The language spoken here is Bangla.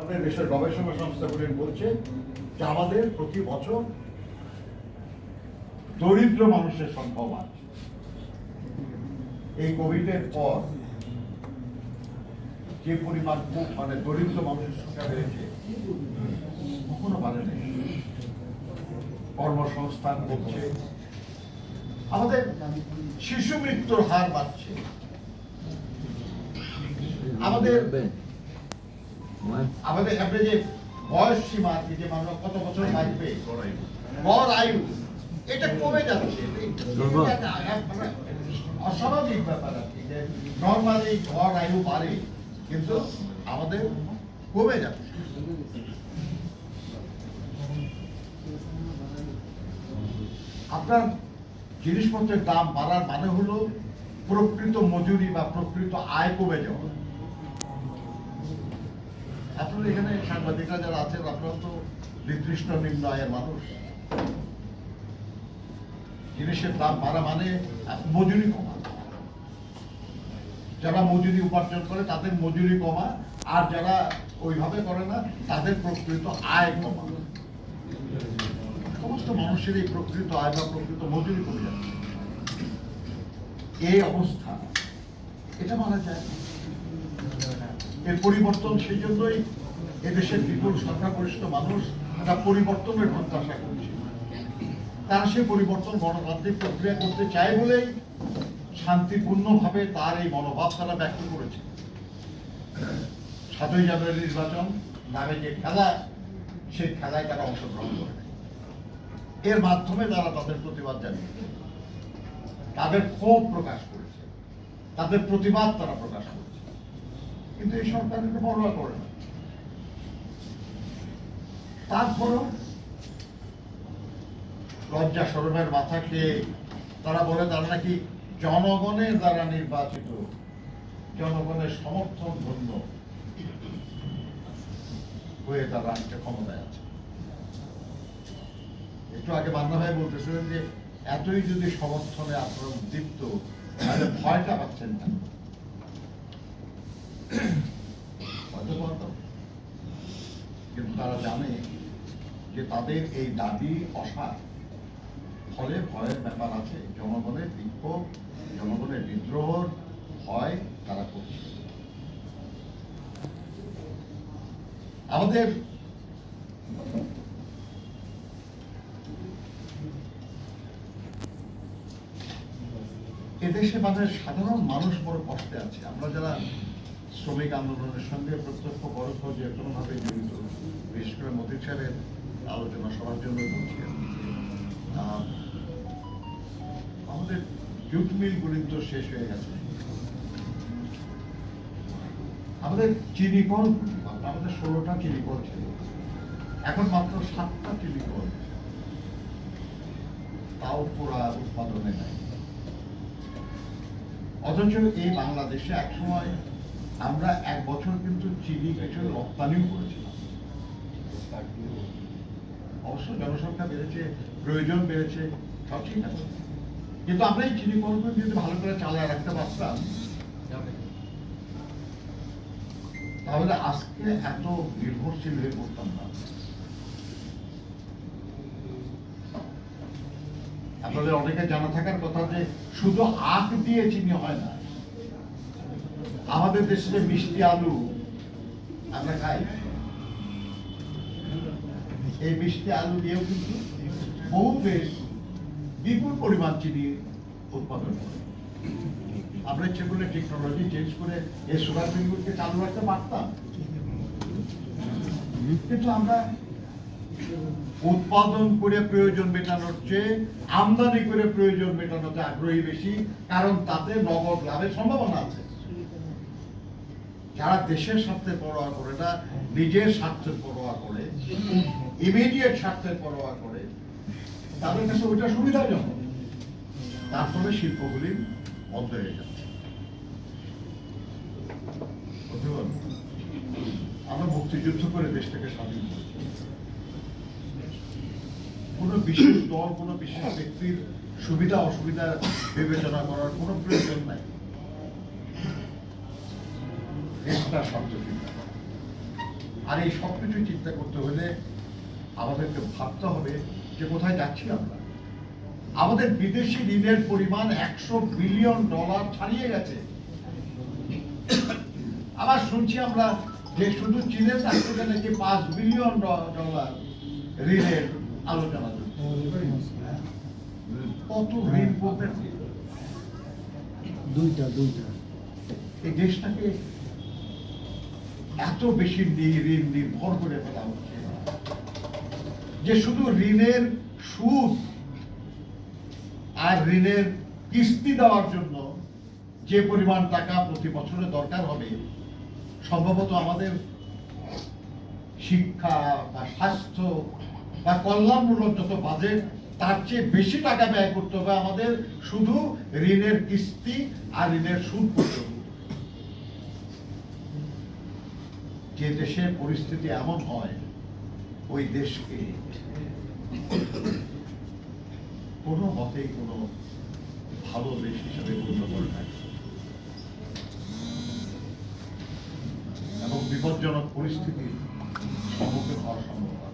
আমাদের দেশের গবেষণা সংস্থাগুলি বলছে যে আমাদের প্রতি বছর দরিদ্র মানুষের সংখ্যা বাড়ছে। এই কোভিডের পর যে পরিমাণ মানে দরিদ্র মানুষের সংখ্যা বেড়েছে, কখনো বাড়েনি কর্মসংস্থান করছে আমাদের শিশু মৃত্যুর হার বাড়ছে। আমাদের আমাদের আপনি যে বয়স সীমা যে মানুষ কত বছর বাঁচবে আয়ু। এটা কমে যাচ্ছে। মানে অস্বাভাবিক ব্যাপার আর কি যে নর্মালি গড় আয়ু বাড়ে কিন্তু আমাদের কমে যাচ্ছে। আপনার জিনিসপত্রের দাম বাড়ার মানে হলো প্রকৃত মজুরি বা প্রকৃত আয় কমে যাওয়া। আপনার এখানে সাংবাদিকরা যারা আছেন আপনারা তো নির্দিষ্ট নিম্ন আয়ের মানুষ। জিনিসের দাম বাড়া মানে মজুরি কমা। যারা মজুরি উপার্জন করে, তাদের মজুরি কমা, আর যারা ওইভাবে করে না, তাদের প্রকৃত আয় কমা। সমস্ত মানুষের এই প্রকৃত আয় বা প্রকৃত মজুরি কমে যাচ্ছে। এই অবস্থা। এটা মানা যায়। এর পরিবর্তন সেই জন্যই এদেশের বিপুল সংখ্যাগরিষ্ঠ মানুষ একটা পরিবর্তনের প্রত্যাশা করছে। তারা সেই পরিবর্তন গণতান্ত্রিক প্রক্রিয়া করতে চায় বলেই শান্তিপূর্ণভাবে তার এই মনোভাব তারা ব্যক্ত করেছে। সাতই জানুয়ারি নির্বাচন, নামে যে খেলা, সেই খেলায় তারা অংশগ্রহণ করে এর মাধ্যমে তারা তাদের প্রতিবাদ জানিয়েছে। তাদের ক্ষোভ প্রকাশ করেছে। তাদের প্রতিবাদ তারা প্রকাশ করেছে। কিন্তু এই সরকার এটা পরোয়া করে। না তারপরও লজ্জা সরমের মাথাকে তারা বলে তারা নাকি জনগণের দ্বারা নির্বাচিত, জনগণের সমর্থন ধন্য হয়ে তারা আজকে ক্ষমতায় আছে। একটু আগে বান্না ভাই বলতেছিলেন যে, এতই যদি সমর্থনে আপনারা উদ্দীপ্ত তাহলে ভয়টা পাচ্ছেন না কিন্তু তারা জানে যে তাদের এই দাবি অসার। ফলে ভয়ের ব্যাপার আছে, জনগণের বিক্ষোভ, জনগণের তারা করছে। আমাদের এদেশে মানে সাধারণ মানুষ বড় কষ্টে আছে। আমরা যারা শ্রমিক আন্দোলনের সঙ্গে প্রত্যক্ষ পরোক্ষ যে কোনোভাবে জড়িত। বিশেষ করে মতির সাহেবের আলোচনা সবার জন্য আমাদের জুট মিলগুলি তো শেষ হয়ে গেছে। আমাদের চিনি কল আমাদের ষোলোটা চিনি কল ছিল। এখন মাত্র সাতটা চিনিকল তাও পুরা উৎপাদনে নাই। অথচ এই বাংলাদেশে একসময় আমরা এক বছর কিন্তু চিনি কিছু রপ্তানিও করেছিলাম। অবশ্য জনসংখ্যা বেড়েছে, প্রয়োজন বেড়েছে সব ঠিক আছে। কিন্তু আমরা এই চিনি কলগুলো যদি ভালো করে চালায় রাখতে পারতাম, তাহলে আজকে এত নির্ভরশীল হয়ে পড়তাম না। আপনাদের অনেকে জানা থাকার কথা যে শুধু আখ দিয়ে চিনি হয় না আমাদের দেশে যে মিষ্টি আলু আমরা খাই, এই মিষ্টি আলু দিয়েও কিন্তু বহু দেশ বিপুল পরিমাণ চিনি উৎপাদন করে। আমরা ইচ্ছে করলে টেকনোলজি চেঞ্জ করে এই সুগার মিলগুলোকে চালু রাখতে পারতাম। কিন্তু আমরা উৎপাদন করে প্রয়োজন মেটানোর চেয়ে আমদানি করে প্রয়োজন মেটানোতে আগ্রহী বেশি, কারণ তাতে নগদ লাভের সম্ভাবনা আছে। যারা দেশের স্বার্থে পরোয়া করে না নিজের স্বার্থের পরোয়া করে ইমিডিয়েট স্বার্থের পরোয়া করে, তাদের কাছে ওইটা সুবিধাজনক। তারপরে শিল্পগুলি বন্ধ হয়ে যাচ্ছে। আমরা মুক্তিযুদ্ধ করে দেশটাকে স্বাধীন করেছি। কোনো বিশেষ দল, কোনো বিশেষ ব্যক্তির সুবিধা, অসুবিধা বিবেচনা করার কোনো প্রয়োজন নাই। দেশটা সবচেয়ে আর এই সব কিছু চিন্তা করতে হলে আমাদেরকে ভাবতে হবে যে কোথায় যাচ্ছি আমরা। আমাদের বিদেশি ঋণের পরিমাণ একশো বিলিয়ন ডলার ছাড়িয়ে গেছে। আবার শুনছি আমরা যে শুধু চীনের থেকে নাকি পাঁচ বিলিয়ন ডলার ঋণের আলোচনা কত ঋণ দুইটা দুইটা। এই দেশটাকে এত বেশি ঋণ নির্ভর করে ফেলা হচ্ছে। যে শুধু ঋণের সুদ আর ঋণের কিস্তি দেওয়ার জন্য যে পরিমাণ টাকা প্রতি বছরে দরকার হবে, সম্ভবত আমাদের শিক্ষা বা স্বাস্থ্য বা কল্যাণমূলক যত বাজেট, তার চেয়ে বেশি টাকা ব্যয় করতে হবে আমাদের শুধু ঋণের কিস্তি আর ঋণের সুদ পর্যন্ত। যে দেশের পরিস্থিতি এমন হয়, ওই দেশকে কোনো মতেই কোনো ভালো দেশ হিসাবে গণ্য করে থাকে এবং বিপজ্জনক পরিস্থিতির সম্মুখীন হওয়ার সম্ভাবনা